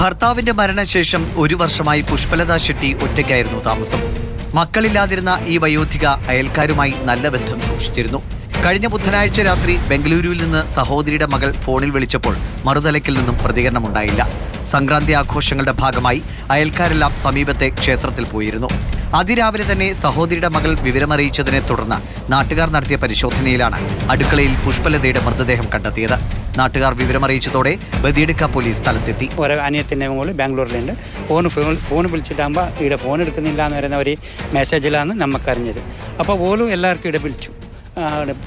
ഭർത്താവിന്റെ മരണശേഷം ഒരു വർഷമായി പുഷ്പലത ഷെട്ടി ഒറ്റയ്ക്കായിരുന്നു താമസം. മക്കളില്ലാതിരുന്ന ഈ വയോധിക അയൽക്കാരുമായി നല്ല ബന്ധം സൂക്ഷിച്ചിരുന്നു. കഴിഞ്ഞ ബുധനാഴ്ച രാത്രി ബംഗളൂരുവിൽ നിന്ന് സഹോദരിയുടെ മകൾ ഫോണിൽ വിളിച്ചപ്പോൾ മറുതലയ്ക്കിൽ നിന്നും പ്രതികരണമുണ്ടായില്ല. സംക്രാന്തി ആഘോഷങ്ങളുടെ ഭാഗമായി അയൽക്കാരെല്ലാം സമീപത്തെ ക്ഷേത്രത്തിൽ പോയിരുന്നു. അതിരാവിലെ തന്നെ സഹോദരിയുടെ മകൾ വിവരമറിയിച്ചതിനെ തുടർന്ന് നാട്ടുകാർ നടത്തിയ പരിശോധനയിലാണ് അടുക്കളയിൽ പുഷ്പലതയുടെ മൃതദേഹം കണ്ടെത്തിയത്. നാട്ടുകാർ വിവരമറിയിച്ചതോടെ ബദിയെടുക്ക പോലീസ് സ്ഥലത്തെത്തി. ഓരോ അനിയത്തിന്റെ മോൾ ബാംഗ്ലൂരിലുണ്ട്. ഫോൺ ഫോൺ വിളിച്ചിട്ടാകുമ്പോൾ ഇവിടെ ഫോൺ എടുക്കുന്നില്ല എന്ന് പറയുന്ന ഒരു മെസ്സേജിലാണ് നമുക്കറിഞ്ഞത് അപ്പോൾ പോലും എല്ലാവർക്കും ഇവിടെ വിളിച്ചു.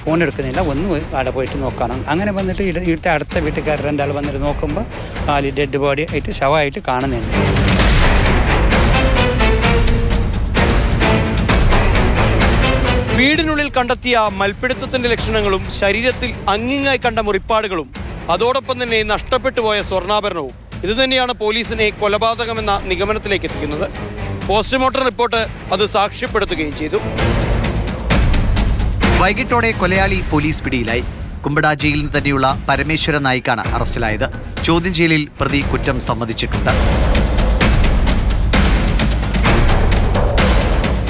ഫോൺ എടുക്കുന്നില്ല. ഒന്ന് അവിടെ പോയിട്ട് നോക്കണം. അങ്ങനെ വന്നിട്ട് ഇവിടെ ഇവിടുത്തെ അടുത്ത വീട്ടുകാർ രണ്ടാൾ വന്നിട്ട് നോക്കുമ്പോൾ ആ ഡെഡ് ബോഡി ആയിട്ട് ശവമായിട്ട് കാണുന്നുണ്ട്. കണ്ടെത്തിയ മൽപ്പിടുത്തത്തിന്റെ ലക്ഷണങ്ങളും ശരീരത്തിൽ അങ്ങിങ്ങായി കണ്ട മുറിപ്പാടുകളും അതോടൊപ്പം തന്നെ നഷ്ടപ്പെട്ടു പോയ സ്വർണാഭരണവും. ഇതുതന്നെയാണ് പോലീസിനെ കൊലപാതകമെന്ന നിഗമനത്തിലേക്ക് എത്തിക്കുന്നത്. പോസ്റ്റ്മോർട്ടം റിപ്പോർട്ട് അത് സാക്ഷ്യപ്പെടുത്തുകയും ചെയ്തു. വൈകിട്ടോടെ കൊലയാളി പോലീസ് പിടിയിലായി. കുമ്പട ജയിലിൽ തന്നെയുള്ള പരമേശ്വര നായിക്കാണ് അറസ്റ്റിലായത്. ചോദ്യം ചെയ്യലിൽ പ്രതി കുറ്റം സമ്മതിച്ചിട്ടുണ്ട്.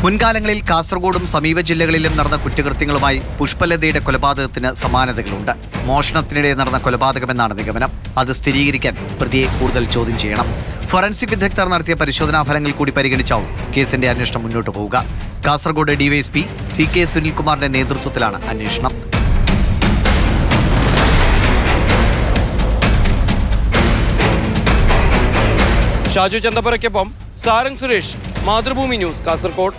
മുൻകാലങ്ങളിൽ കാസർഗോഡും സമീപ ജില്ലകളിലും നടന്ന കുറ്റകൃത്യങ്ങളുമായി പുഷ്പലതയുടെ കൊലപാതകത്തിന് സമാനതകളുണ്ട്. മോഷണത്തിനിടെ നടന്ന കൊലപാതകമെന്നാണ് നിഗമനം. അത് സ്ഥിരീകരിക്കാൻ പ്രതിയെ കൂടുതൽ ചോദ്യം ചെയ്യണം. ഫോറൻസിക് വിദഗ്ധർ നടത്തിയ പരിശോധനാ ഫലങ്ങൾ കൂടി പരിഗണിച്ചാവും കേസിന്റെ അന്വേഷണം മുന്നോട്ട് പോവുക. കാസർഗോഡ് ഡിവൈഎസ്പി സി കെ സുനിൽകുമാറിന്റെ നേതൃത്വത്തിലാണ് അന്വേഷണം. ഷാജു ചന്തപ്പുരയ്ക്കൊപ്പം സാരംഗ് സുരേഷ് മാതൃഭൂമി ന്യൂസ് കാസർഗോഡ്.